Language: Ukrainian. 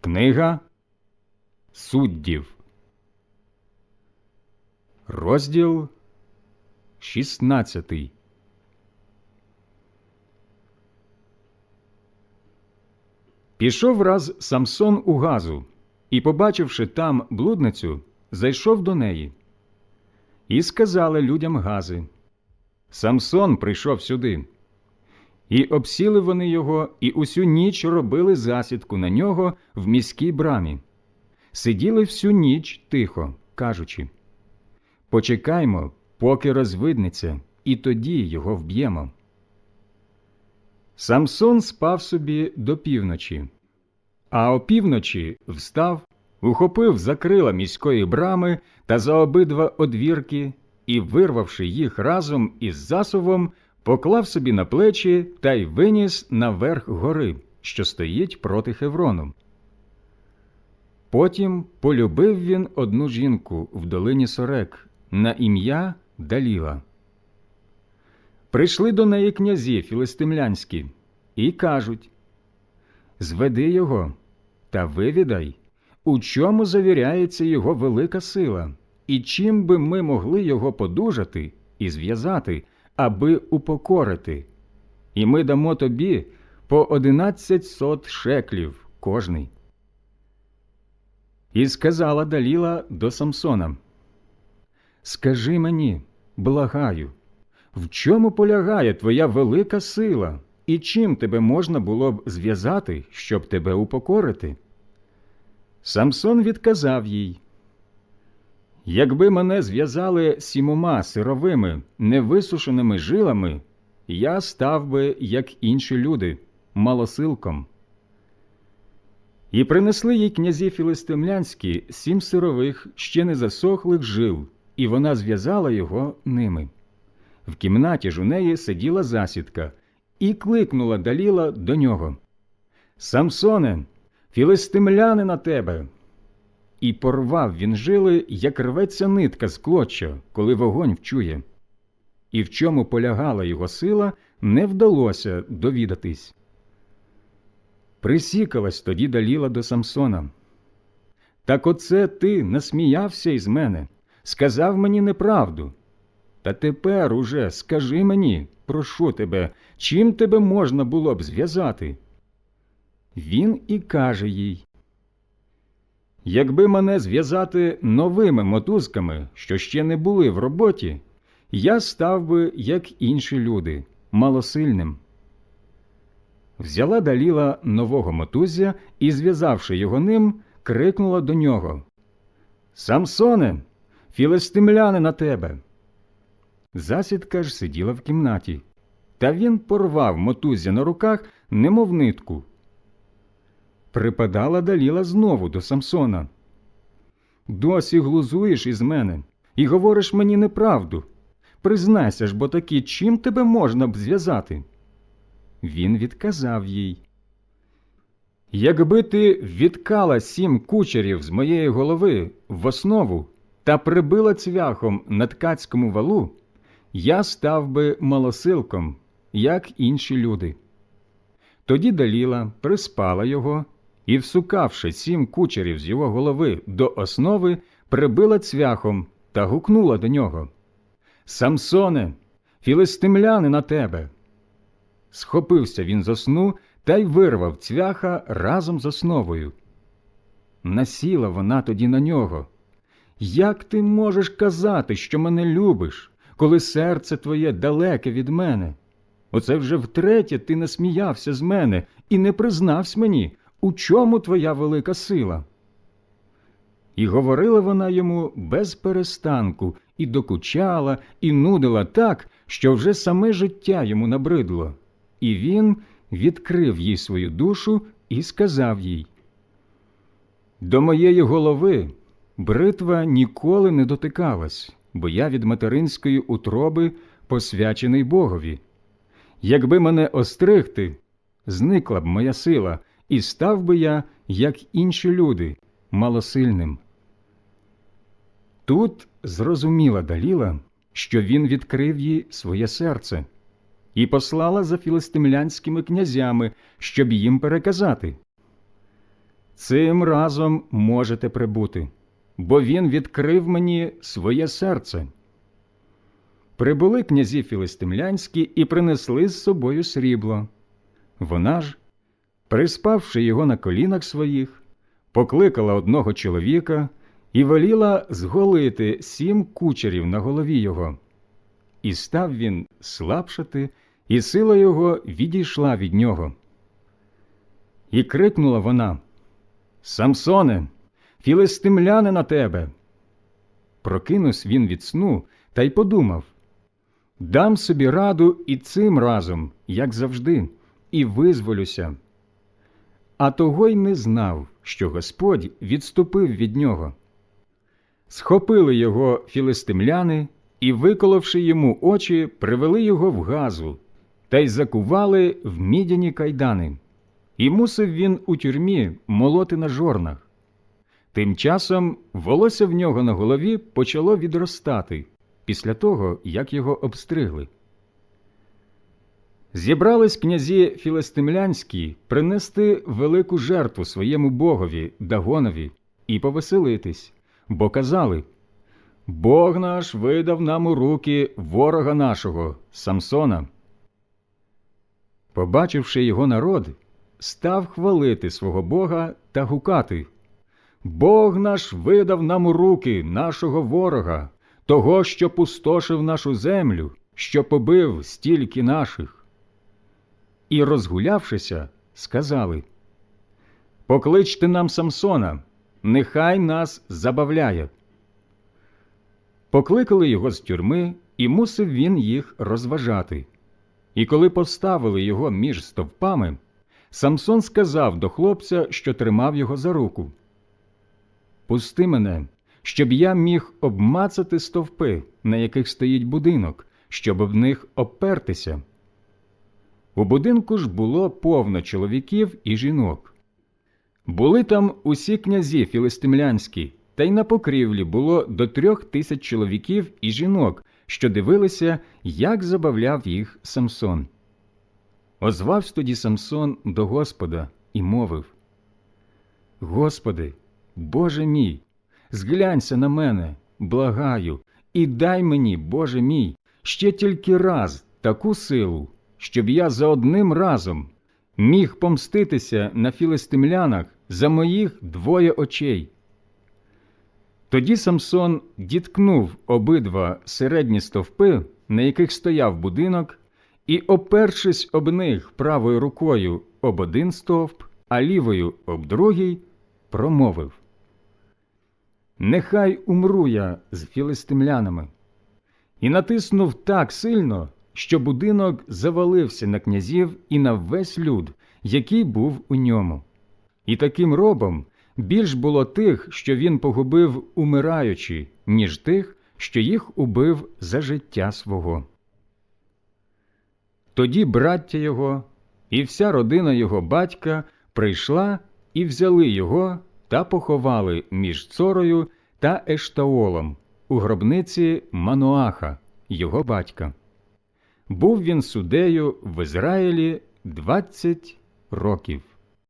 Книга суддів, розділ 16. Пішов раз Самсон у газу і, побачивши там блудницю, зайшов до неї. І сказали людям гази Самсон прийшов сюди. І обсіли вони його, і усю ніч робили засідку на нього в міській брамі. Сиділи всю ніч тихо, кажучи Почекаймо, поки розвиднеться, і тоді його вб'ємо. Самсон спав собі до півночі, а опівночі встав, ухопив за крила міської брами та за обидва одвірки і, вирвавши їх разом із засувом, поклав собі на плечі та й виніс наверх гори, що стоїть проти Хеврону. Потім полюбив він одну жінку в долині Сорек на ім'я Даліла. Прийшли до неї князі філистимлянські і кажуть Зведи його та вивідай, у чому завіряється його велика сила, і чим би ми могли його подужати і зв'язати, аби упокорити, і ми дамо тобі по одинадцять сот шеклів кожний. І сказала Даліла до Самсона Скажи мені, благаю, в чому полягає твоя велика сила, і чим тебе можна було б зв'язати, щоб тебе упокорити? Самсон відказав їй Якби мене зв'язали сімома сировими, невисушеними жилами, я став би, як інші люди, малосилком. І принесли їй князі філистимлянські сім сирових, ще не засохлих жил, і вона зв'язала його ними. В кімнаті ж у неї сиділа засідка, і кликнула Даліла до нього Самсоне, філистимляни на тебе. І порвав він жили, як рветься нитка з клоча, коли вогонь вчує. І в чому полягала його сила, не вдалося довідатись. Присікалась тоді Даліла до Самсона. Так оце ти насміявся із мене, сказав мені неправду. Та тепер уже скажи мені, прошу тебе, чим тебе можна було б зв'язати? Він і каже їй Якби мене зв'язати новими мотузками, що ще не були в роботі, я став би, як інші люди, малосильним. Взяла Даліла нового мотузя і, зв'язавши його ним, крикнула до нього Самсоне, філистимляни на тебе. Засідка ж сиділа в кімнаті, та він порвав мотузя на руках, немов нитку. Припадала Даліла знову до Самсона. Досі глузуєш із мене і говориш мені неправду. Признайся ж, бо таки, чим тебе можна б зв'язати? Він відказав їй. Якби ти відкала сім кучерів з моєї голови в основу та прибила цвяхом на ткацькому валу, я став би малосилком, як інші люди. Тоді Даліла приспала його і, всукавши сім кучерів з його голови до основи, прибила цвяхом та гукнула до нього Самсоне, філистимляни на тебе. Схопився він з сну та й вирвав цвяха разом з основою. Насіла вона тоді на нього. Як ти можеш казати, що мене любиш, коли серце твоє далеке від мене? Оце вже втретє ти насміявся з мене і не признався мені, у чому твоя велика сила? І говорила вона йому без перестанку, і докучала, і нудила так, що вже саме життя йому набридло. І він відкрив їй свою душу і сказав їй До моєї голови бритва ніколи не дотикалась, бо я від материнської утроби посвячений Богові. Якби мене остригти, зникла б моя сила, і став би я, як інші люди, малосильним. Тут зрозуміла Даліла, що він відкрив їй своє серце, і послала за філистимлянськими князями, щоб їм переказати. цим разом можете прибути, бо він відкрив мені своє серце. Прибули князі філистимлянські і принесли з собою срібло. Вона ж, приспавши його на колінах своїх, покликала одного чоловіка і веліла зголити сім кучерів на голові його. І став він слабшати, і сила його відійшла від нього. І крикнула вона Самсоне, філистимляни на тебе. Прокинувся він від сну та й подумав Дам собі раду і цим разом, як завжди, і визволюся. А того й не знав, що Господь відступив від нього. Схопили його філистимляни і, виколовши йому очі, привели його в газу та й закували в мідяні кайдани. І мусив він у тюрмі молоти на жорнах. Тим часом волосся в нього на голові почало відростати після того, як його обстригли. Зібрались князі філистимлянські принести велику жертву своєму богові Дагонові і повеселитись, бо казали Бог наш видав нам у руки ворога нашого, Самсона. Побачивши його народ, став хвалити свого Бога та гукати Бог наш видав нам у руки нашого ворога, того, що пустошив нашу землю, що побив стільки наших. І, розгулявшися, сказали Покличте нам Самсона, нехай нас забавляє. Покликали його з тюрми, і мусив він їх розважати. І коли поставили його між стовпами, Самсон сказав до хлопця, що тримав його за руку Пусти мене, щоб я міг обмацати стовпи, на яких стоїть будинок, щоб об них обпертися. У будинку ж було повно чоловіків і жінок. Були там усі князі філистимлянські, та й на покрівлі було до трьох тисяч чоловіків і жінок, що дивилися, як забавляв їх Самсон. Озвався тоді Самсон до Господа і мовив Господи, Боже мій, зглянься на мене, благаю, і дай мені, Боже мій, ще тільки раз таку силу, щоб я за одним разом міг помститися на філистимлянах за моїх двоє очей. Тоді Самсон діткнув обидва середні стовпи, на яких стояв будинок, і, опершись об них правою рукою об один стовп, а лівою об другий, промовив Нехай умру я з філистимлянами. І натиснув так сильно, що будинок завалився на князів і на весь люд, який був у ньому. І таким робом більш було тих, що він погубив умираючи, ніж тих, що їх убив за життя свого. Тоді браття його і вся родина його батька прийшла і взяли його та поховали між Цорою та Ештаолом у гробниці Мануаха, його батька. Був він судею в Ізраїлі двадцять років.